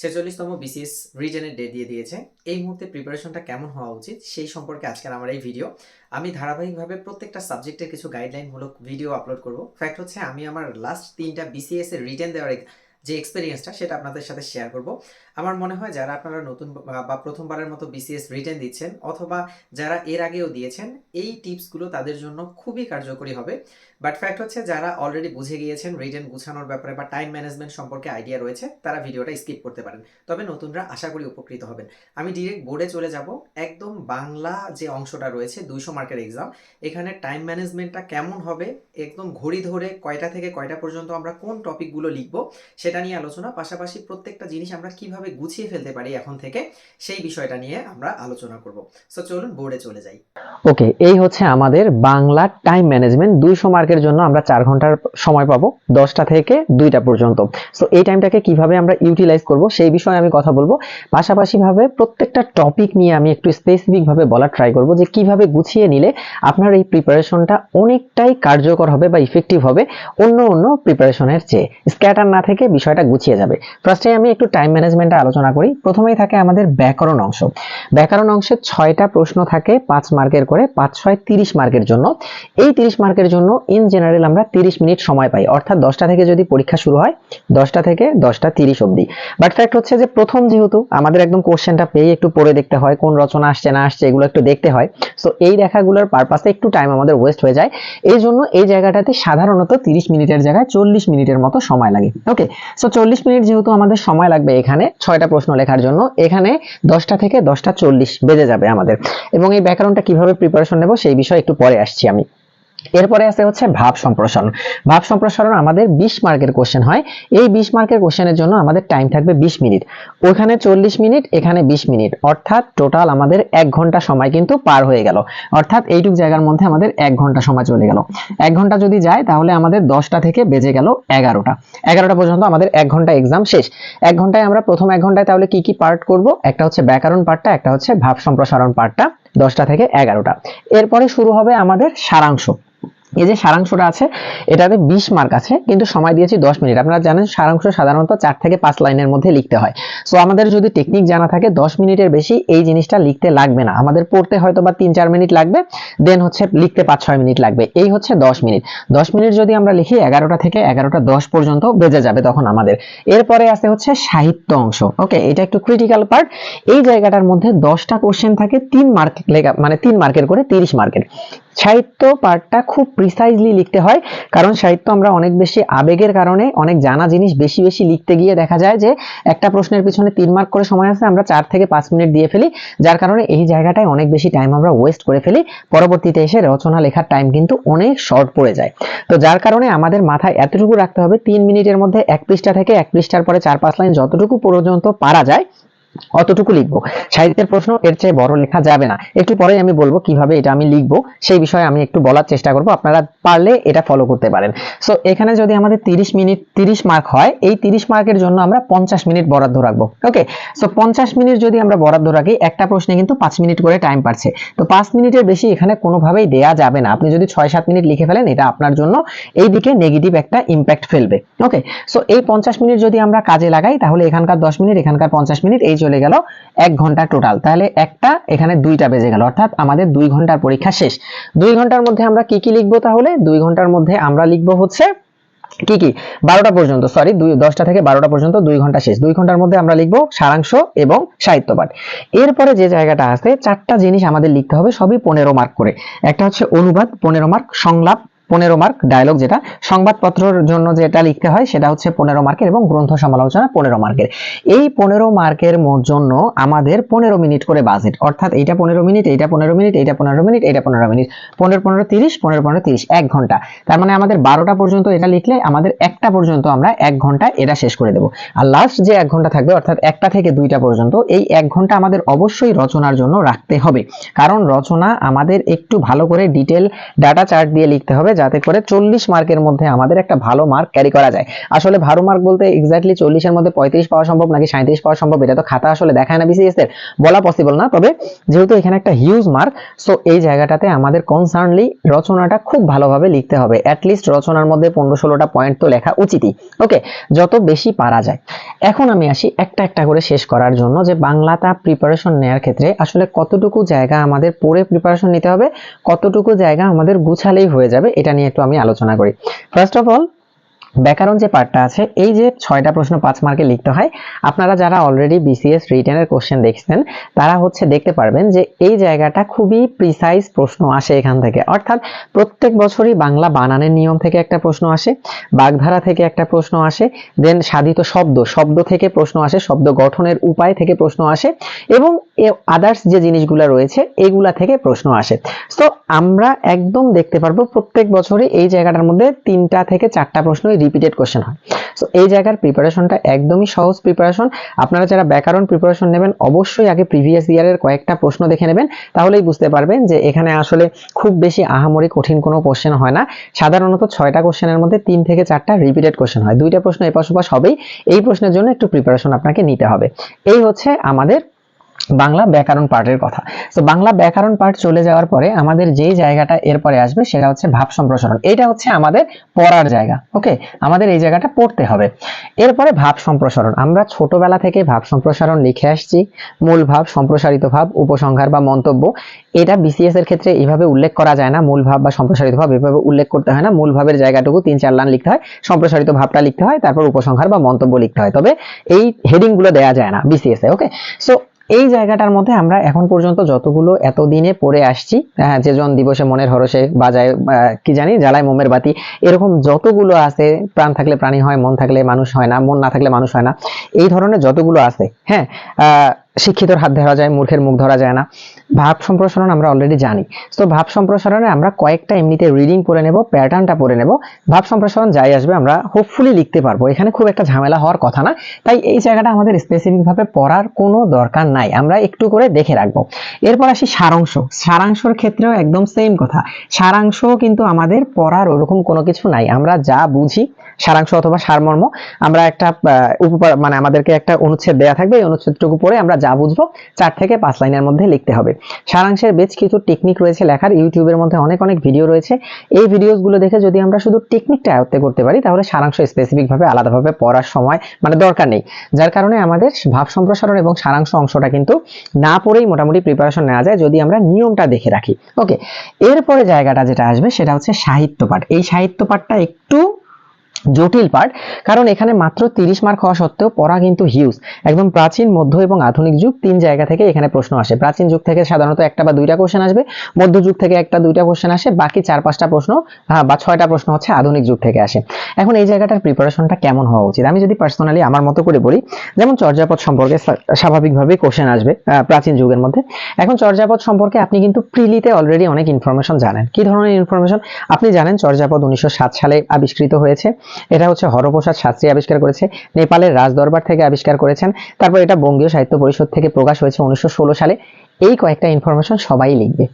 ছেচল্লিশতম BCS রিজনের day দিয়ে দিয়েছে। এই মুহূর্তে প্রিপারেশনটা কেমন হওয়া উচিত সেই সম্পর্কে আজকের আমার এই ভিডিও আমি ধারাবাহিকভাবে প্রত্যেকটা সাবজেক্টের কিছু গাইডলাইনমূলক ভিডিও আপলোড করব। ফ্যাক্ট হচ্ছে, আমি আমার লাস্ট তিনটা বিসিএস এর রিটেন দেওয়ার যে এক্সপিরিয়েন্সটা সেটা আপনাদের সাথে শেয়ার করব। আমার মনে হয় যারা আপনারা নতুন বা- প্রথমবারের মতো বিসিএস রিটেন দিচ্ছেন অথবা যারা এর আগেও দিয়েছেন, এই টিপসগুলো তাদের জন্য খুবই কার্যকরী হবে। বাট ফ্যাক্ট হচ্ছে যারা অলরেডি বুঝে গিয়েছেন রিটেন গুছানোর ব্যাপারে বা টাইম ম্যানেজমেন্ট সম্পর্কে আইডিয়া রয়েছে, তারা ভিডিওটা স্কিপ করতে পারেন। তবে নতুনরা আশা করি উপকৃত হবেন। আমি ডিরেক্ট বোর্ডে চলে যাব। একদম বাংলা যে অংশটা রয়েছে, দুইশো মার্কের এক্সাম এখানে টাইম ম্যানেজমেন্টটা কেমন হবে, একদম ঘড়ি ধরে কয়টা থেকে কয়টা পর্যন্ত আমরা কোন টপিকগুলো লিখব, সেটা নিয়ে আলোচনা, পাশাপাশি প্রত্যেকটা জিনিস আমরা কীভাবে গুছিয়ে ফেলতে পারি এখন থেকে, সেই বিষয়টা নিয়ে আমরা আলোচনা করব। সো চলুন বোর্ডে চলে যাই। ওকে এই হচ্ছে আমাদের বাংলা টাইম ম্যানেজমেন্ট দুইশো মার্কের জন্য আমরা চার ঘণ্টার সময় পাবো, দশটা থেকে দুইটা পর্যন্ত। সো এই টাইমটাকে কীভাবে আমরা ইউটিলাইজ করব, সেই বিষয়ে আমি কথা বলব। পাশাপাশি ভাবে প্রত্যেকটা টপিক নিয়ে আমি একটু স্পেসিফিক ভাবে বলার ট্রাই করব যে কীভাবে গুছিয়ে নিলে আপনার এই প্রিপারেশনটা অনেকটাই কার্যকর হবে বা ইফেক্টিভ হবে অন্য অন্য প্রিপারেশনের চেয়ে। স্ক্যাটার না থেকে বিষয়টা গুছিয়ে যাবে। ফার্স্টে আমি একটু টাইম ম্যানেজমেন্টে আলোচনা করি। প্রথমেই থাকে আমাদের ব্যাকরণ অংশ। ব্যাকরণ অংশে ছয়টা প্রশ্ন থাকে পাঁচ মার্কের করে, পাঁচ, ছয়, তিরিশ মার্কের জন্য। এই তিরিশ মার্কের জন্য ইন জেনারেল আমরা তিরিশ মিনিট সময় পাই। অর্থাৎ দশটা থেকে যদি পরীক্ষা শুরু হয়, দশটা থেকে দশটা তিরিশ অবধি। বাট ফ্যাক্ট হচ্ছে যে প্রথম যেহেতু, আমাদের একদম কোশ্চেনটা পেয়ে একটু পড়ে দেখতে হয়, কোন রচনা আসছে, না আসছে, এগুলো একটু দেখতে হয়। সো এই দেখাগুলোর পারপাসে একটু টাইম আমাদের ওয়েস্ট হয়ে যায়। এই জন্য এই জায়গাটাতে সাধারণত তিরিশ মিনিটের জায়গায় চল্লিশ মিনিটের মতো সময় লাগে। ওকে সো চল্লিশ মিনিট যেহেতু আমাদের সময় লাগবে এখানে ছয়টা প্রশ্ন লেখার জন্য। এখানে দশটা থেকে দশটা চল্লিশ বেজে যাবে আমাদের। এবং এই ব্যাকরণটা কীভাবে প্রিপারেশন নেব সেই বিষয়ে একটু পরে আসছি আমি। এরপরে আছে হচ্ছে ভাব সম্প্রসারণ। ভাব সম্প্রসারণ আমাদের বিশ মার্কের কোশ্চেন হয়। এই বিশ মার্কের কোশ্চেনের জন্য আমাদের টাইম থাকবে বিশ মিনিট। ওখানে চল্লিশ মিনিট, এখানে বিশ মিনিট। অর্থাৎ টোটাল আমাদের এক ঘণ্টা সময় কিন্তু পার হয়ে গেল। অর্থাৎ এইটুক জায়গার মধ্যে আমাদের এক ঘণ্টা সময় চলে গেল। এক ঘণ্টা যদি যায়, তাহলে আমাদের দশটা থেকে বেজে গেল এগারোটা। এগারোটা পর্যন্ত আমাদের এক ঘণ্টা এক্সাম শেষ। এক ঘন্টায় আমরা প্রথম এক ঘন্টায় তাহলে কি কি পার্ট করব? একটা হচ্ছে ব্যাকরণ পার্টটা একটা হচ্ছে ভাব সম্প্রসারণ পার্টটা দশটা থেকে এগারোটা। এরপরে শুরু হবে আমাদের সারাংশ। এই যে সারাংশটা আছে, এটাতে বিশ মার্ক আছে, কিন্তু সময় দিয়েছি দশ মিনিট। আপনারা জানেন সারাংশ সাধারণত চার থেকে পাঁচ লাইনের মধ্যে লিখতে হয়। সো আমাদের যদি টেকনিক জানা থাকে, দশ মিনিটের বেশি এই জিনিসটা লিখতে লাগবে না। আমাদের পড়তে হয়তো বা তিন চার মিনিট লাগবে দেন হচ্ছে লিখতে পাঁচ ছয় মিনিট লাগবে। এই হচ্ছে দশ মিনিট। দশ মিনিট যদি আমরা লিখি, এগারোটা থেকে এগারোটা দশ পর্যন্ত বেজে যাবে তখন আমাদের। এরপরে আছে হচ্ছে সাহিত্য অংশ। ওকে এটা একটু ক্রিটিক্যাল পার্ট এই জায়গাটার মধ্যে দশটা কোশ্চেন থাকে, তিন মার্ক মানে তিন মার্কের করে তিরিশ মার্কের সাহিত্য পার্টটা খুব প্রিসাইজলি লিখতে হয়। কারণ সাহিত্য আমরা অনেক বেশি আবেগের কারণে অনেক জানা জিনিস বেশি বেশি লিখতে গিয়ে দেখা যায় যে, একটা প্রশ্নের পিছনে তিন মার্ক করে সময় আছে, আমরা চার থেকে পাঁচ মিনিট দিয়ে ফেলি, যার কারণে এই জায়গাটায় অনেক বেশি টাইম আমরা ওয়েস্ট করে ফেলি। পরবর্তীতে এসে রচনা লেখার টাইম কিন্তু অনেক শর্ট পড়ে যায়। তো যার কারণে আমাদের মাথায় এতটুকু রাখতে হবে, তিন মিনিটের মধ্যে এক পৃষ্ঠা থেকে এক পৃষ্ঠার পরে চার পাঁচ লাইন যতটুকু পর্যন্ত পারা যায় অতটুকু লিখব। সাহিত্যের প্রশ্ন, এর চেয়ে বড় লেখা যাবে না। একটু পরে আমি বলব কীভাবে এটা আমি লিখব, সেই বিষয়ে আমি একটু বলার চেষ্টা করব। আপনারা পারলে এটা ফলো করতে পারেন। সো এখানে যদি আমাদের 30 মিনিট 30 মার্ক হয়, এই 30 মার্কের জন্য আমরা 50 মিনিট বরাদ্দ রাখব। ওকে সো 50 মিনিট যদি আমরা বরাদ্দ রাখি, একটা প্রশ্নে কিন্তু 5 মিনিট করে টাইম পাচ্ছে। তো 5 মিনিটের বেশি এখানে কোনোভাবেই দেয়া যাবে না। আপনি যদি 6 7 মিনিট লিখে ফেলেন, এটা আপনার জন্য এই দিকে নেগেটিভ একটা ইম্প্যাক্ট ফেলবে। ওকে সো এই 50 মিনিট যদি আমরা কাজে লাগাই, তাহলে এখানকার 10 মিনিট, এখানকার 50 মিনিট, এই চলে গেল এক ঘণ্টা টোটাল তাহলে একটা, এখানে দুইটা বেজে গেল। অর্থাৎ আমাদের দুই ঘণ্টার পরীক্ষা শেষ। দুই ঘণ্টার মধ্যে আমরা কি কি লিখব তাহলে? দুই ঘণ্টার মধ্যে আমরা লিখব হচ্ছে কি কি? বারোটা পর্যন্ত সরি দুই, দশটা থেকে বারোটা পর্যন্ত দুই ঘণ্টা শেষ। দুই ঘণ্টার মধ্যে আমরা লিখব সারাংশ এবং সাহিত্য পাঠ এরপরে যে জায়গাটা আছে, চারটা জিনিস আমাদের লিখতে হবে, সবই পনেরো মার্ক করে। একটা হচ্ছে অনুবাদ, পনেরো মার্ক সংলাপ পনেরো মার্ক ডায়লগ যেটা, সংবাদপত্রের জন্য যেটা লিখতে হয় সেটা হচ্ছে পনেরো মার্কের এবং গ্রন্থ সমালোচনা পনেরো মার্কের এই পনেরো মার্কের জন্য আমাদের পনেরো মিনিট করে বাজেট অর্থাৎ এইটা পনেরো মিনিট এইটা পনেরো মিনিট এইটা পনেরো মিনিট এইটা পনেরো মিনিট পনেরো পনেরো তিরিশ, পনেরো পনেরো তিরিশ, এক ঘণ্টা। তার মানে আমাদের বারোটা পর্যন্ত এটা লিখলে আমাদের একটা পর্যন্ত আমরা এক ঘণ্টা এটা শেষ করে দেবো। আর লাস্ট যে এক ঘণ্টা থাকবে, অর্থাৎ একটা থেকে দুইটা পর্যন্ত, এই এক ঘণ্টা আমাদের অবশ্যই রচনার জন্য রাখতে হবে। কারণ রচনা আমাদের একটু ভালো করে ডিটেল ডাটা চার্ট দিয়ে লিখতে হবে যাতে করে চল্লিশ মার্কের মধ্যে আমাদের একটা ভালো মার্ক ক্যারি করা যায়। আসলে ভালো মার্ক বলতে এক্স্যাক্টলি চল্লিশের মধ্যে পঁয়ত্রিশ পাওয়া সম্ভব নাকি সাঁত্রিশ পাওয়া সম্ভব, এটা তো খাতা আসলে দেখায় না বিসিএস এর বলা পসিবল না, তবে যেহেতু এখানে একটা হিউজ মার্ক সো এই জায়গাটাতে আমাদের কনসার্নলি রচনাটা খুব ভালোভাবে লিখতে হবে। অ্যাটলিস্ট রচনার মধ্যে পনেরো ষোলোটা পয়েন্ট তো লেখা উচিতই। ওকে যত বেশি পারা যায়। এখন আমি আসি একটা একটা করে শেষ করার জন্য যে বাংলাটা প্রিপারেশন নেওয়ার ক্ষেত্রে আসলে কতটুকু জায়গা আমাদের পড়ে প্রিপারেশন নিতে হবে, কতটুকু জায়গা আমাদের গুছালেই হয়ে যাবে, এটা নিয়ে একটু আমি আলোচনা করি। ফার্স্ট অফ অল ব্যাকরণ যে পার্টটা আছে, এই যে ছয়টা প্রশ্ন পাঁচ মার্কে লিখতে হয়, আপনারা যারা অলরেডি বিসিএস রিটেনের কোশ্চেন দেখছেন, তারা হচ্ছে দেখতে পারবেন যে এই জায়গাটা খুবই প্রিসাইজ প্রশ্ন আসে এখান থেকে। অর্থাৎ প্রত্যেক বছরই বাংলা বানানের নিয়ম থেকে একটা প্রশ্ন আসে, বাগধারা থেকে একটা প্রশ্ন আসে দেন সাধিত শব্দ শব্দ থেকে প্রশ্ন আসে, শব্দ গঠনের উপায় থেকে প্রশ্ন আসে, এবং আদার্স যে জিনিসগুলো রয়েছে, এগুলা থেকে প্রশ্ন আসে। তো আমরা একদম দেখতে পারব প্রত্যেক বছরই এই জায়গাটার মধ্যে তিনটা থেকে চারটা প্রশ্নই রিপিটেড কোশ্চেন হয়। সো এই জায়গার প্রিপারেশনটা একদমই সহজ প্রিপারেশন আপনারা যারা ব্যাকরণ প্রিপারেশন নেবেন, অবশ্যই আগে প্রিভিয়াস ইয়ারের কয়েকটা প্রশ্ন দেখে নেবেন, তাহলেই বুঝতে পারবেন যে এখানে আসলে খুব বেশি আহামরি কঠিন কোনো কোশ্চেন হয় না। সাধারণত ছয়টা কোশ্চেনের মধ্যে তিন থেকে চারটা রিপিটেড কোশ্চেন হয়। দুইটা প্রশ্ন এপাশ ওপাশ হবেই। এই প্রশ্নের জন্য একটু প্রিপারেশন আপনাকে নিতে হবে। এই হচ্ছে আমাদের বাংলা ব্যাকরণ পার্টের কথা। তো বাংলা ব্যাকরণ পার্ট চলে যাওয়ার পরে আমাদের যেই জায়গাটা এরপরে আসবে সেটা হচ্ছে ভাব সম্প্রসারণ। এটা হচ্ছে আমাদের পড়ার জায়গা ওকে আমাদের এই জায়গাটা পড়তে হবে। এরপরে ভাব সম্প্রসারণ। আমরা ছোটবেলা থেকে ভাব সম্প্রসারণ লিখে আসছি। মূল ভাব, সম্প্রসারিত ভাব, উপসংহার বা মন্তব্য। এটা বিসিএস এর ক্ষেত্রে এইভাবে উল্লেখ করা যায় না। মূল ভাব বা সম্প্রসারিত ভাব এভাবে উল্লেখ করতে হয় না। মূল ভাবের জায়গাটুকু তিন চার লাইন লিখতে হয়। সম্প্রসারিত ভাবটা লিখতে হয়, তারপর উপসংহার বা মন্তব্য লিখতে হয়। তবে এই হেডিংগুলো দেওয়া যায় না বিসিএস এ ওকে সো এই জায়গাটার মধ্যে আমরা এখন পর্যন্ত যতগুলো এতদিনে পড়ে আসছি যে জন দিবসে মনের হরসে বাজায় কি জানি, জ্বালায় মোমের বাতি, এরকম যতগুলো আছে, প্রাণ থাকলে প্রাণী হয়, মন থাকলে মানুষ হয় না, মন না থাকলে মানুষ হয় না, এই ধরনের যতগুলো আছে হ্যাঁ শিক্ষিতর হাত ধরা যায়, মূর্খের মুখ ধরা যায় না ভাব সম্প্রসারণ আমরা অলরেডি জানি। তো ভাব সম্প্রসারণে আমরা কয়েকটা এমনিতে রিডিং পড়ে নেব প্যাটার্নটা পড়ে নেব। ভাব সম্প্রসারণ যাই আসবে, আমরা হোপফুলি লিখতে পারব। এখানে খুব একটা ঝামেলা হওয়ার কথা না। তাই এই জায়গাটা আমাদের স্পেসিফিক ভাবে পড়ার কোনো দরকার নাই। আমরা একটু করে দেখে রাখব। এরপর আসি সারাংশ। সারাংশর ক্ষেত্রেও একদম সেম কথা। সারাংশ কিন্তু আমাদের পড়ার ওরকম কোনো কিছু নাই। আমরা যা বুঝি সারাংশ অথবা সারমর্ম, আমরা একটা মানে আমাদেরকে একটা অনুচ্ছেদ দেয়া থাকবে। এই অনুচ্ছেদটুকু পড়ে আমরা যা বুঝব চার থেকে পাঁচ লাইনের মধ্যে লিখতে হবে। সারাংশের বেশ কিছু টেকনিক রয়েছে লেখার। ইউটিউবের মধ্যে অনেক অনেক ভিডিও রয়েছে। এই ভিডিওসগুলো দেখে যদি আমরা শুধু টেকনিকটা আয়ত্তে করতে পারি, তাহলে সারাংশ স্পেসিফিক ভাবে আলাদাভাবে পড়ার সময় মানে দরকার নেই। যার কারণে আমাদের ভাব সম্প্রসারণ এবং সারাংশ অংশটা কিন্তু না পড়েই মোটামুটি প্রিপারেশন নেওয়া যায় যদি আমরা নিয়মটা দেখে রাখি। ওকে এরপরে জায়গাটা যেটা আসবে সেটা হচ্ছে সাহিত্য পাঠ। এই সাহিত্য পাঠটা একটু জটিল পার্ট কারণ এখানে মাত্র তিরিশ মার্ক হওয়া সত্ত্বেও পড়া কিন্তু হিউজ একদম প্রাচীন, মধ্য এবং আধুনিক যুগ তিন জায়গা থেকে এখানে প্রশ্ন আসে। প্রাচীন যুগ থেকে সাধারণত একটা বা দুইটা কোশ্চেন আসবে মধ্যযুগ থেকে একটা, দুইটা কোশ্চেন আসে, বাকি চার, পাঁচটা প্রশ্ন বা ছয়টা প্রশ্ন হচ্ছে আধুনিক যুগ থেকে আসে। এখন এই জায়গাটার প্রিপারেশনটা কেমন হওয়া উচিত? আমি যদি পার্সোনালি আমার মতো করে বলি, যেমন চর্যাপদ সম্পর্কে স্বা- স্বাভাবিকভাবেই কোশ্চেন আসবে প্রাচীন যুগের মধ্যে। এখন চর্যাপদ সম্পর্কে আপনি কিন্তু প্রিলিতে অলরেডি অনেক ইনফরমেশন জানেন। কি ধরনের ইনফরমেশন আপনি জানেন চর্যাপদ উনিশশো সাত সালে আবিষ্কৃত হয়েছে। এটা হচ্ছে হরপ্রসাদ শাস্ত্রী আবিষ্কার করেছে। নেপালের রাজদরবার থেকে আবিষ্কার করেছেন। তারপর এটা বঙ্গীয় সাহিত্য পরিষদ থেকে প্রকাশ হয়েছে উনিশশো ষোলো সালে। এই কয়েকটা ইনফরমেশন সবাই লিখবে।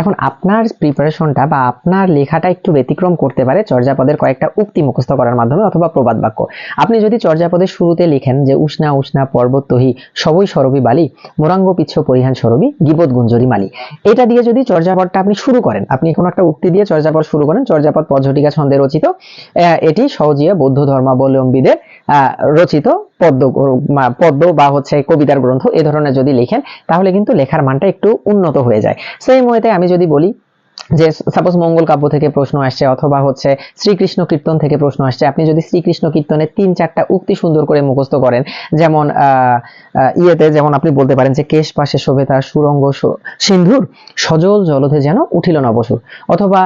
এখন আপনার প্রিপারেশনটা বা আপনার লেখাটা একটু ব্যতিক্রম করতে পারে চর্যাপদের কয়েকটা উক্তি মুখস্থ করার মাধ্যমে অথবা প্রবাদ বাক্য। আপনি যদি চর্যাপদের শুরুতে লিখেন যে, উষ্ণা উষ্ণা, পর্বত, তহি, সবই সরবি বালি, মোরাঙ্গ, পিচ্ছ, পরিহান সরবি, গিবত, গুঞ্জরি, মালি। এটা দিয়ে যদি চর্যাপদটা আপনি শুরু করেন, আপনি কোনো একটা উক্তি দিয়ে চর্যাপদ শুরু করেন, চর্যাপদ পদ্ধতিকা ছন্দে রচিত এটি সহজীয় বৌদ্ধ ধর্মাবলম্বীদের রচিত পদ্ম পদ্য বা হচ্ছে কবিতার গ্রন্থ, এ ধরনের যদি লেখেন, তাহলে কিন্তু লেখার মানটা একটু উন্নত হয়ে যায়। সেই ওয়েতে আমি যদি বলি যে সাপোজ মঙ্গল কাব্য থেকে প্রশ্ন আসছে অথবা হচ্ছে শ্রীকৃষ্ণ কীর্তন থেকে প্রশ্ন আসছে, আপনি যদি শ্রীকৃষ্ণ কীর্তনের তিন চারটা উক্তি সুন্দর করে মুখস্থ করেন, যেমন ইয়েতে যেমন আপনি বলতে পারেন যে কেশ পাশে শোভে তার সুরঙ্গ সিন্ধুর সজল জলধে যেন উঠিল নবসুর। অথবা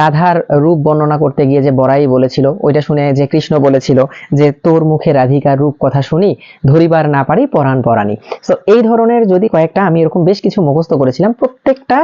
রাধার রূপ বর্ণনা করতে গিয়ে যে বড়াই বলেছিল, ওইটা শুনে যে কৃষ্ণ বলেছিল যে তোর মুখে রাধিকার রূপ কথা শুনি, ধরিবার না পারি পরাণ পরাণী। সো এই ধরনের যদি কয়েকটা আমি এরকম বেশ কিছু মুখস্থ করেছিলাম, প্রত্যেকটা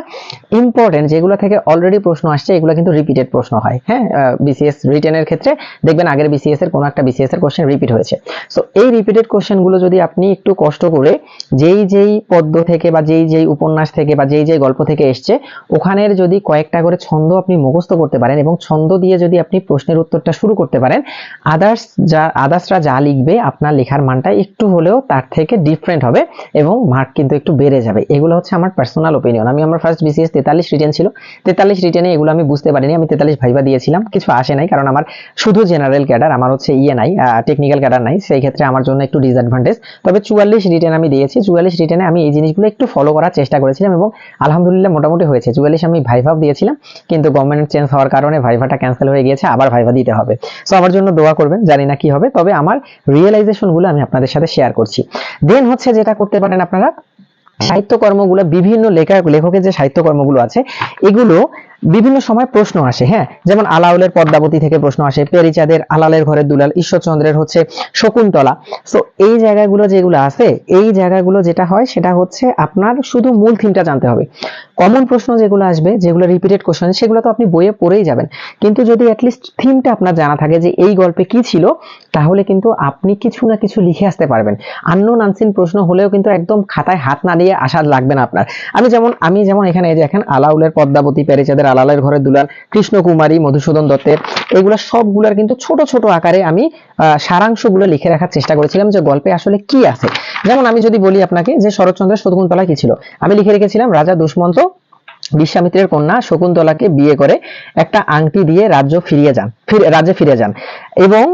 ইম্পর্টেন্ট যেগুলো থেকে থেকে অলরেডি প্রশ্ন আসছে, এগুলো কিন্তু রিপিটেড প্রশ্ন হয়। হ্যাঁ বিসিএস রিটেনের ক্ষেত্রে দেখবেন আগের বিসিএস এর কোনো একটা বিসিএস এর কোশ্চেন রিপিট হয়েছে। সো এই রিপিটেড কোশ্চেনগুলো যদি আপনি একটু কষ্ট করে যেই যেই পদ্য থেকে বা যেই যেই উপন্যাস থেকে বা যেই যেই গল্প থেকে এসছে, ওখানের যদি কয়েকটা করে ছন্দ আপনি মুখস্থ করতে পারেন এবং ছন্দ দিয়ে যদি আপনি প্রশ্নের উত্তরটা শুরু করতে পারেন আদার্স যা আদার্সরা যা লিখবে, আপনার লেখার মানটা একটু হলেও তার থেকে ডিফারেন্ট হবে এবং মার্ক কিন্তু একটু বেড়ে যাবে। এগুলো হচ্ছে আমার পার্সোনাল ওপিনিয়ন আমি আমার ফার্স্ট বিসিএস তেতাল্লিশ রিটেন ছিল তেতাল্লিশ রিটেনে এগুলো আমি বুঝতে পারিনি, আমি তেতাল্লিশ ভাইবা দিয়েছিলাম, কিছু আসে নাই, কারণ আমার শুধু জেনারেল ক্যাডার আমার হচ্ছে ইয়ে নাই টেকনিক্যাল ক্যাডার নাই, সেই ক্ষেত্রে আমার জন্য একটু ডিসঅ্যাডভান্টেজ তবে চুয়াল্লিশ রিটেন আমি দিয়েছি, চুয়াল্লিশ রিটেনে আমি এই জিনিসগুলো একটু ফলো করার চেষ্টা করেছিলাম এবং আলহামদুলিল্লাহ মোটামুটি হয়েছে। চুয়াল্লিশ আমি ভাইভাব দিয়েছিলাম, কিন্তু গভর্নমেন্ট চেঞ্জ হওয়ার কারণে ভাইভাটা ক্যান্সেল হয়ে গিয়েছে, আবার ভাইভা দিতে হবে। সো আমার জন্য দোয়া করবেন, জানি না কি হবে, তবে আমার রিয়েলাইজেশনগুলো আমি আপনাদের সাথে শেয়ার করছি। দেন হচ্ছে যেটা করতে পারেন আপনারা সাহিত্যকর্মগুলো বিভিন্ন লেখক লেখকের যে সাহিত্যকর্মগুলো আছে এগুলো বিভিন্ন সময় প্রশ্ন আসে হ্যাঁ? যেমন আলাউলের পদ্মাবতী থেকে প্রশ্ন আসে, পেরিচাঁদের আলালের ঘরের দুলাল, ঈশ্বরচন্দ্রের হচ্ছে শকুন্তলা। সো এই জায়গাগুলো যেগুলো আছে, এই জায়গাগুলো যেটা হয়, সেটা হচ্ছে আপনার শুধু মূল থিমটা জানতে হবে। কমন প্রশ্ন যেগুলো আসবে, যেগুলো রিপিটেড কোশ্চেন সেগুলো তো আপনি বইয়ে পড়েই যাবেন। কিন্তু যদি অ্যাটলিস্ট থিমটা আপনার জানা থাকে যে এই গল্পে কি ছিল, তাহলে কিন্তু আপনি কিছু না কিছু লিখে আসতে পারবেন। আননোন আনসিন প্রশ্ন হলেও কিন্তু একদম খাতায় হাত না দিয়ে আসা লাগবে না আপনার। আমি যেমন আমি যেমন এখানে দেখেন, আলাউলের পদ্মাবতী, পেরেচাঁদের আলালের ঘরে দুলাল, কৃষ্ণকুমারী, মধুসূদন দত্তের, এগুলো সবগুলোর কিন্তু ছোট ছোট আকারে আমি সারাংশগুলো লিখে রাখার চেষ্টা করেছিলাম যে গল্পে আসলে কি আছে। যেমন আমি যদি বলি আপনাকে যে শরৎচন্দ্রের শকুন্তলা কি ছিল? আমি লিখে রেখেছিলাম, রাজা দুষ্মন্ত, বিশ্বামিত্রের কন্যা শকুন্তলাকে বিয়ে করে একটা আংটি দিয়ে রাজ্য ফিরিয়ে যান, ফিরে, রাজ্যে ফিরে যান। এবং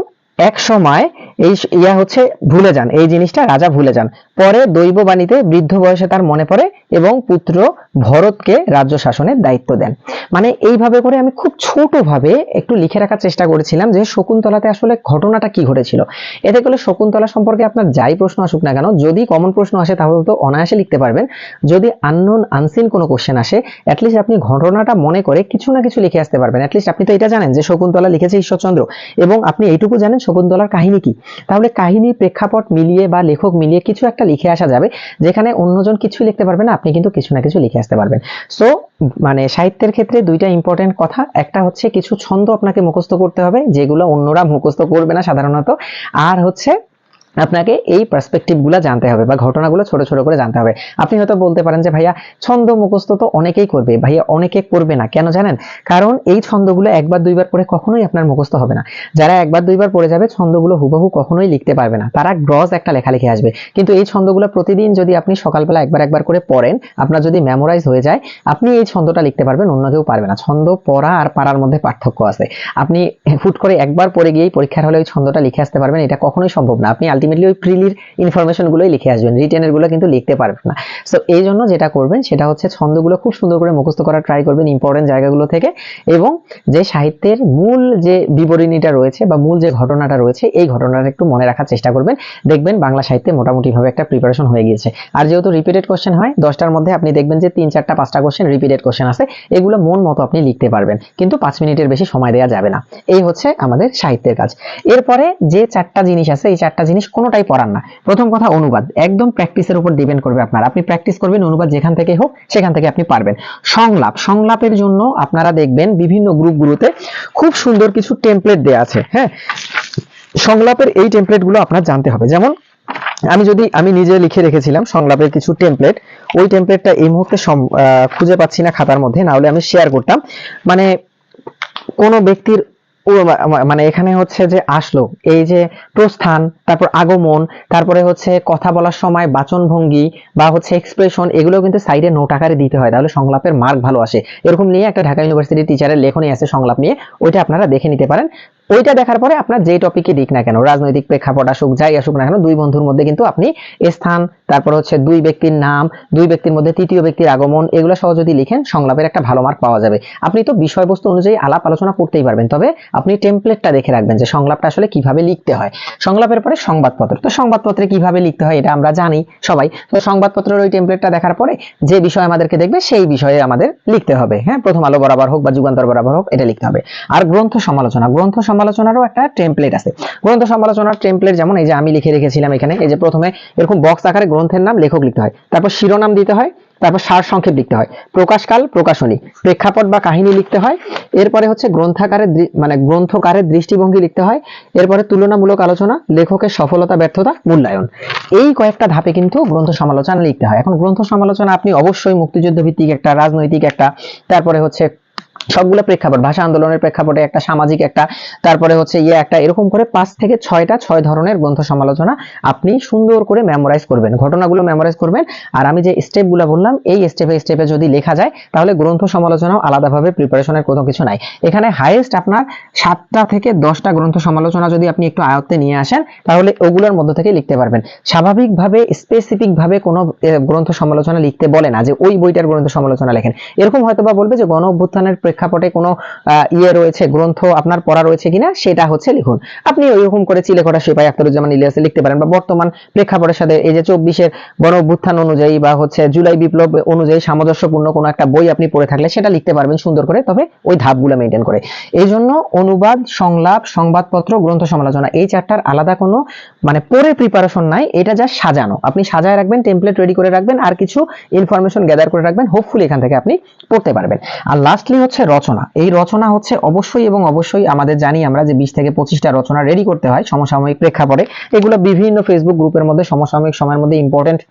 এক সময় এই ইয়া হচ্ছে ভুলে যান, এই জিনিসটা রাজা ভুলে যান। পরে দৈব বাণীতে বৃদ্ধ বয়সে তার মনে পড়ে এবং পুত্র ভরতকে রাজ্য শাসনের দায়িত্ব দেন। মানে এইভাবে করে আমি খুব ছোট ভাবে একটু লিখে রাখার চেষ্টা করেছিলাম যে শকুন্তলাতে আসলে ঘটনাটা কি ঘটেছিল। এতে করে শকুন্তলা সম্পর্কে আপনার যাই প্রশ্ন আসুক না কেন, যদি কমন প্রশ্ন আসে তাহলে তো অনায়াসে লিখতে পারবেন। যদি আননোন আনসিন কোনো কোশ্চেন আসে অ্যাটলিস্ট আপনি ঘটনাটা মনে করে কিছু না কিছু লিখে আসতে পারবেন। অ্যাটলিস্ট আপনি তো এটা জানেন যে শকুন্তলা লিখেছে ঈশ্বরচন্দ্র এবং আপনি এইটুকু জানেন শকুন্তলার কাহিনী কি। তাহলে কাহিনী প্রেক্ষাপট মিলিয়ে বা লেখক মিলিয়ে কিছু একটা লিখে আসা যাবে, যেখানে অন্যজন কিছু লিখতে পারবে না, আপনি কিন্তু কিছু না কিছু লিখে আসতে পারবেন। সো মানে সাহিত্যের ক্ষেত্রে দুইটা ইম্পর্টেন্ট কথা, একটা হচ্ছে কিছু ছন্দ আপনাকে মুখস্থ করতে হবে, যেগুলো অন্যরা মুখস্থ করবে না সাধারণত, আর হচ্ছে আপনাকে এই পার্সপেক্টিভগুলা জানতে হবে বা ঘটনাগুলো ছোট ছোট করে জানতে হবে। আপনি হয়তো বলতে পারেন যে, ভাইয়া, ছন্দ মুখস্থ তো অনেকেই করবে। ভাইয়া, অনেকে করবে না। কেন জানেন? কারণ এই ছন্দগুলো একবার দুইবার পরে কখনোই আপনার মুখস্থ হবে না। যারা একবার দুইবার পড়ে যাবে, ছন্দগুলো হুবহু কখনোই লিখতে পারবে না। তারা গ্রস একটা লেখা লিখে আসবে। কিন্তু এই ছন্দগুলো প্রতিদিন যদি আপনি সকালবেলা একবার একবার করে পড়েন, আপনার যদি মেমোরাইজ হয়ে যায়, আপনি এই ছন্দটা লিখতে পারবেন, অন্য কেউ পারবে না। ছন্দ পড়া আর পারার মধ্যে পার্থক্য আছে। আপনি ফুট করে একবার পড়ে গিয়েই পরীক্ষার হলে ওই ছন্দটা লিখে আসতে পারবেন, এটা কখনোই সম্ভব না। আপনি আলটিমেটলি ওই প্রিলির ইনফরমেশন গুলোই লিখে আসবেন রিটেনেরগুলো কিন্তু লিখতে পারবেন না। সো এই জন্য যেটা করবেন, সেটা হচ্ছে ছন্দগুলো খুব সুন্দর করে মুখস্থ করার ট্রাই করবেন ইম্পর্টেন্ট জায়গাগুলো থেকে এবং যে সাহিত্যের মূল যে বিবরণীটা রয়েছে বা মূল যে ঘটনাটা রয়েছে, এই ঘটনাটা একটু মনে রাখার চেষ্টা করবেন। দেখবেন বাংলা সাহিত্যে মোটামুটি ভাবে একটা প্রিপারেশন হয়ে গিয়েছে। আর যেহেতু রিপিটেড কোশ্চেন হয়, দশটার মধ্যে আপনি দেখবেন যে তিন, চারটা, পাঁচটা কোশ্চেন রিপিটেড কোশ্চেন আছে, এগুলো মন মতো আপনি লিখতে পারবেন। কিন্তু পাঁচ মিনিটের বেশি সময় দেওয়া যাবে না। এই হচ্ছে আমাদের সাহিত্যের কাজ। এরপরে যে চারটা জিনিস আছে, এই চারটা জিনিস কোনোটাই পড়ার না। প্রথম কথা অনুবাদ। একদম প্র্যাকটিসের উপর ডিপেন্ড করবে আপনার। আপনি প্র্যাকটিস করবেন, অনুবাদ যেখান থেকে হোক, সেখান থেকে আপনি পারবেন। সংলাপ। সংলাপের জন্য আপনারা দেখবেন বিভিন্ন গ্রুপগুলোতে খুব সুন্দর কিছু টেমপ্লেট দেওয়া আছে। হ্যাঁ? সংলাপের এই টেমপ্লেটগুলো আপনার জানতে হবে। যেমন, আমি যদি, আমি নিজে লিখে রেখেছিলাম সংলাপের কিছু টেমপ্লেট ওই টেমপ্লেটটা এই মুহূর্তে খুঁজে পাচ্ছি না খাতার মধ্যে, না হলে আমি শেয়ার করতাম। মানে কোন ব্যক্তির মানে এখানে হচ্ছে যে আসলো, এই যে প্রস্থান, তারপর আগমন, তারপরে হচ্ছে কথা বলার সময় বাচন ভঙ্গি বা হচ্ছে এক্সপ্রেশন এগুলো কিন্তু সাইডে নোট আকারে দিতে হয়, তাহলে সংলাপের মার্ক ভালো আসে। এরকম নিয়ে একটা ঢাকা ইউনিভার্সিটি টিচারের লেখনী আছে সংলাপ নিয়ে, ওইটা আপনারা দেখে নিতে পারেন। ওইটা দেখার পরে আপনার যেই টপিকে দিক না কেন, রাজনৈতিক প্রেক্ষাপট আসুক, যাই আসুক না কেন, দুই বন্ধুর মধ্যে কিন্তু আপনি স্থান, তারপর হচ্ছে দুই ব্যক্তির নাম, দুই ব্যক্তির মধ্যে তৃতীয় ব্যক্তির আগমন, এগুলো সহ যদি লিখেন, সংলাপের একটা ভালো মার্ক পাওয়া যাবে। আপনি তো বিষয়বস্তু অনুযায়ী আলাপ আলোচনা করতেই পারবেন, তবে আপনি টেমপ্লেটটা দেখে রাখবেন যে সংলাপটা আসলে কীভাবে লিখতে হয়। সংলাপের পরে সংবাদপত্র, তো সংবাদপত্রে কীভাবে লিখতে হয় এটা আমরা জানি সবাই। তো সংবাদপত্রের ওই টেমপ্লেটটা দেখার পরে যে বিষয় আমাদেরকে দেখবে, সেই বিষয়ে আমাদের লিখতে হবে হ্যাঁ? প্রথম আলো বরাবর হোক বা যুগান্তর বরাবর হোক, এটা লিখতে হবে। আর গ্রন্থ সমালোচনা গ্রন্থ সমালোচনা সমালোচনারও একটা টেমপ্লেট আছে। গ্রন্থ সমালোচনার টেমপ্লেট যেমন এই যে আমি লিখে রেখেছিলাম এখানে, এই যে প্রথমে এরকম বক্স আকারে গ্রন্থের নাম লেখক লিখতে হয়, তারপর শিরোনাম দিতে হয়, তারপর সার সংক্ষেপ লিখতে হয়, প্রকাশকাল, প্রকাশনী, প্রেক্ষাপট বা কাহিনী লিখতে হয়, এরপরে হচ্ছে গ্রন্থাকারের মানে গ্রন্থকারের দৃষ্টিভঙ্গি লিখতে হয়, এরপরে তুলনামূলক আলোচনা, লেখকের সফলতা, ব্যর্থতা, মূল্যায়ন। এই কয়েকটা ধাপে কিন্তু গ্রন্থ সমালোচনা লিখতে হয়। এখন গ্রন্থ সমালোচনা আপনি অবশ্যই মুক্তিযুদ্ধ ভিত্তিক একটা, রাজনৈতিক একটা, তারপরে হচ্ছে সবগুলো প্রেক্ষাপট, ভাষা আন্দোলনের প্রেক্ষাপটে একটা সামাজিক একটা, তারপরে হচ্ছে ইয়ে একটা, এরকম করে পাঁচ থেকে ছয়টা, ছয় ধরনের গ্রন্থ সমালোচনা আপনি সুন্দর করে মেমোরাইজ করবেন, ঘটনাগুলো মেমোরাইজ করবেন। আর আমি যে স্টেপগুলো বললাম, এই স্টেপে স্টেপে যদি লেখা যায়, তাহলে গ্রন্থ সমালোচনাও আলাদাভাবে প্রিপারেশনের কোনো কিছু নাই। এখানে হাইয়েস্ট আপনার সাতটা থেকে দশটা গ্রন্থ সমালোচনা যদি আপনি একটু আয়ত্তে নিয়ে আসেন, তাহলে ওগুলোর মধ্য থেকে লিখতে পারবেন। স্বাভাবিকভাবে স্পেসিফিক ভাবে কোনো গ্রন্থ সমালোচনা লিখতে বলে না যে ওই বইটার গ্রন্থ সমালোচনা লেখেন। এরকম হয়তোবা বলবে যে গণ অভ্যুত্থানের প্রেক্ষাপটে কোনো ইয়ে রয়েছে, গ্রন্থ আপনার পড়া রয়েছে কিনা সেটা হচ্ছে লিখুন। আপনি ওইরকম করে চিলেকোটা সিপাহী আখতারুজ্জামান ইলিয়াসে লিখতে পারেন বা বর্তমান প্রেক্ষাপটের সাথে এই যে চব্বিশের গণ অভ্যুত্থান অনুযায়ী বা হচ্ছে জুলাই বিপ্লব অনুযায়ী সামঞ্জস্যপূর্ণ কোনো একটা বই আপনি পড়ে থাকলে সেটা লিখতে পারবেন সুন্দর করে, তবে ওই ধাপগুলো মেনটেন করে। এই জন্য অনুবাদ, সংলাপ, সংবাদপত্র, গ্রন্থ সমালোচনা এই চারটার আলাদা কোনো মানে পরে প্রিপারেশন নাই, এটা যা সাজানো। আপনি সাজায় রাখবেন টেমপ্লেট রেডি করে রাখবেন, আর কিছু ইনফরমেশন গ্যাদার করে রাখবেন হোপফুলি এখান থেকে আপনি পড়তে পারবেন। আর লাস্টলি হচ্ছে রচনা। এই রচনা হচ্ছে অবশ্যই এবং অবশ্যই আমাদের জানি আমরা যে বিশ থেকে পঁচিশটা রচনা রেডি করতে হয় সমসাময়িক প্রেক্ষাপটে। এগুলো বিভিন্ন ফেসবুক গ্রুপের মধ্যে সমসাময়িক সময়ের মধ্যে ইম্পর্টেন্ট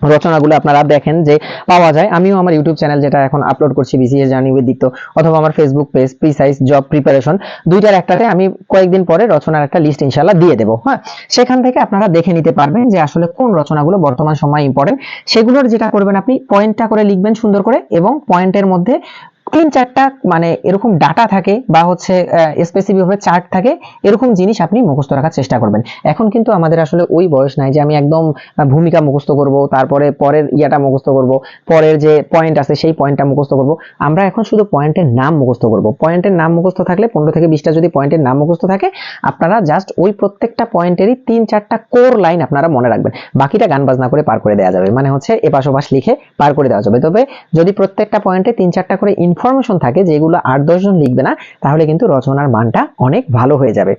রচনাগুলো আপনারা দেখেন যে পাওয়া যায়। আমিও আমার ইউটিউব চ্যানেল যেটা এখন আপলোড করছি বিসিএস জার্নি উইথ দীপ্ত অথবা আমার Facebook page precise job preparation দুইটার একটাতে আমি কয়েকদিন পরে রচনার একটা লিস্ট ইনশাল্লাহ দিয়ে দেবো হ্যাঁ? সেখান থেকে আপনারা দেখে নিতে পারবেন যে আসলে কোন রচনাগুলো বর্তমান সময় ইম্পর্টেন্ট সেগুলোর যেটা করবেন আপনি পয়েন্টটা করে লিখবেন সুন্দর করে এবং পয়েন্টের মধ্যে তিন চারটা মানে এরকম ডাটা থাকে বা হচ্ছে স্পেসিফিক ভাবে চার্ট থাকে, এরকম জিনিস আপনি মুখস্থ রাখার চেষ্টা করবেন। এখন কিন্তু আমাদের আসলে ওই বয়স নাই যে আমি একদম ভূমিকা মুখস্থ করব, তারপরে পরের ইয়াটা মুখস্থ করব, পরের যে পয়েন্ট আছে সেই পয়েন্টটা মুখস্থ করব। আমরা এখন শুধু পয়েন্টের নাম মুখস্থ করব। পয়েন্টের নাম মুখস্থ থাকলে পনেরো থেকে বিশটা যদি পয়েন্টের নাম মুখস্থ থাকে, আপনারা জাস্ট ওই প্রত্যেকটা পয়েন্টেরই তিন চারটা কোর লাইন আপনারা মনে রাখবেন। বাকিটা গান বাজনা করে পার করে দেওয়া যাবে। মানে হচ্ছে এপাশ ওপাশ লিখে পার করে দেওয়া যাবে। তবে যদি প্রত্যেকটা পয়েন্টে তিন চারটা করে ইনফরমেশন থাকে যেগুলো আট দশজন লিখবে না, তাহলে কিন্তু রচনার মানটা অনেক ভালো হয়ে যাবে।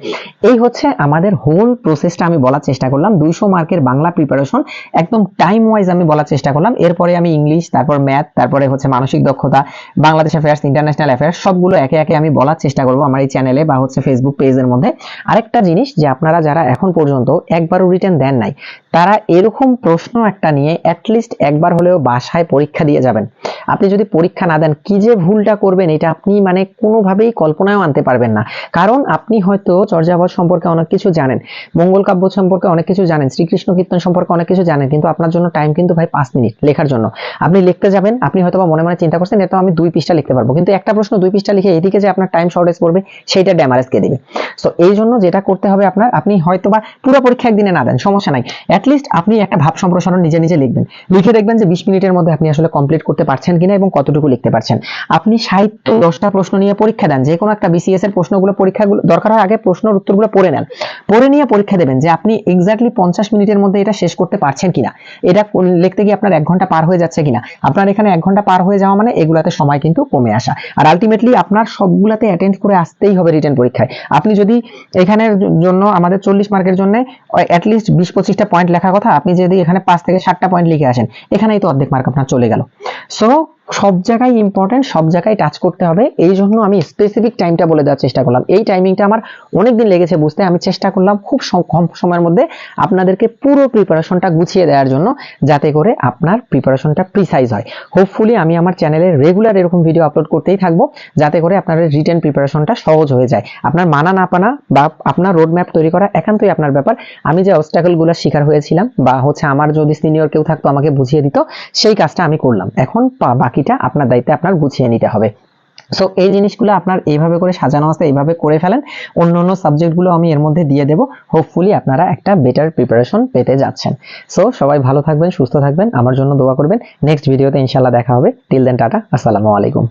এই হচ্ছে আমাদের হোল প্রসেসটা আমি বলার চেষ্টা করলাম। দুইশো মার্কের বাংলা প্রিপারেশন একদম টাইম ওয়াইজ আমি বলার চেষ্টা করলাম। এরপরে আমি ইংলিশ, তারপর ম্যাথ তারপরে হচ্ছে মানসিক দক্ষতা, বাংলাদেশ অ্যাফেয়ার্স ইন্টারন্যাশনাল অ্যাফেয়ার্স সবগুলো একে একে আমি বলার চেষ্টা করব আমার এই চ্যানেলে বা হচ্ছে ফেসবুক পেজের মধ্যে। আরেকটা জিনিস যে আপনারা যারা এখন পর্যন্ত একবারও রিটার্ন দেন নাই তারা এরকম প্রশ্ন একটা নিয়ে অ্যাটলিস্ট একবার হলেও বাসায় পরীক্ষা দিয়ে যাবেন। আপনি যদি পরীক্ষা না দেন, কি যে ভুলটা করবেন এটা আপনি মানে কোনোভাবেই কল্পনায়ও আনতে পারবেন না। কারণ আপনি হয়তো চর্যাবত সম্পর্কে অনেক কিছু জানেন, মঙ্গল কাব্য সম্পর্কে অনেক কিছু জানেন, শ্রীকৃষ্ণ কীর্তন সম্পর্কে অনেক কিছু জানেন, কিন্তু আপনার জন্য টাইম কিন্তু ভাই পাঁচ মিনিট লেখার জন্য। আপনি লিখতে যাবেন, আপনি হয়তো মনে মনে চিন্তা করছেন এটা আমি দুই পৃষ্ঠা লিখতে পারব। কিন্তু একটা প্রশ্ন দুই পৃষ্ঠা লিখে এদিকে যে আপনার টাইম শর্টেজ পড়বে, সেইটা ড্যামারেজ কে দেবে। সো এই জন্য যেটা করতে হবে আপনার, আপনি হয়তো বা পুরো পরীক্ষা একদিনে না দেন, সমস্যা নাই। অ্যাটলিস্ট আপনি একটা ভাব সম্প্রসারণ নিজে নিজে লিখবেন। লিখে দেখবেন যে বিশ মিনিটের মধ্যে আপনি আসলে কমপ্লিট করতে পারছেন কিনা এবং কতটুকু লিখতে পারছেন। আপনি সাহিত্য দশটা প্রশ্ন নিয়ে পরীক্ষা দেন, যে কোনো একটা বিসিএস এর প্রশ্নগুলো পরীক্ষাগুলো দরকার হয় আগে প্রশ্নের উত্তরগুলো পড়ে নেন। পড়ে নিয়ে পরীক্ষা দেবেন যে আপনি এক্স্যাক্টলি পঞ্চাশ মিনিটের মধ্যে এটা শেষ করতে পারছেন কিনা। এটা লিখতে গিয়ে আপনার এক ঘণ্টা পার হয়ে যাচ্ছে কিনা। আপনার এখানে এক ঘণ্টা পার হয়ে যাওয়া মানে এগুলাতে সময় কিন্তু কমে আসা। আর আলটিমেটলি আপনার সবগুলাতে অ্যাটেন্ড করে আসতেই হবে রিটার্ন পরীক্ষায়। আপনি যদি এখানের জন্য আমাদের চল্লিশ মার্কের জন্য অ্যাটলিস্ট বিশ পঁচিশটা পয়েন্ট লেখার কথা, আপনি যদি এখানে পাঁচ থেকে সাতটা পয়েন্ট লিখে আসেন, এখানেই তো অর্ধেক মার্ক আপনার চলে গেল। সো সব জায়গায় ইম্পর্টেন্ট সব জায়গায় টাচ করতে হবে। এই জন্য আমি স্পেসিফিক টাইমটা বলে দেওয়ার চেষ্টা করলাম। এই টাইমিংটা আমার অনেক দিন লেগেছে বুঝতে। আমি চেষ্টা করলাম খুব কম সময়ের মধ্যে আপনাদেরকে পুরো প্রিপারেশনটা গুছিয়ে দেওয়ার জন্য, যাতে করে আপনার প্রিপারেশনটা প্রিসাইজ হয়। হোপফুলি আমি আমার চ্যানেলে রেগুলার এরকম ভিডিও আপলোড করতেই থাকব, যাতে করে আপনার রিটেন প্রিপারেশনটা সহজ হয়ে যায়। আপনার মানা না পানা বা আপনার রোড ম্যাপ তৈরি করা একান্তই আপনার ব্যাপার। আমি যে অবস্টাকলগুলোর শিকার হয়েছিলাম বা হচ্ছে আমার যদি সিনিয়র কেউ থাকতো আমাকে বুঝিয়ে দিত, সেই কাজটা আমি করলাম। এখন পা- বাকিটা আপনার দায়িত্বে আপনার গুছিয়ে নিতে হবে। সো এই জিনিসগুলো আপনার এইভাবে করে সাজানো আছে, এইভাবে করে ফেলেন। অন্য অন্য সাবজেক্টগুলো আমি এর মধ্যে দিয়ে দেবো। হোপফুলি আপনারা একটা বেটার প্রিপারেশন পেতে যাচ্ছেন। সো সবাই ভালো থাকবেন, সুস্থ থাকবেন। আমার জন্য দোয়া করবেন। নেক্সট ভিডিওতে ইনশাল্লাহ দেখা হবে। Till then tata. আসসালামু আলাইকুম।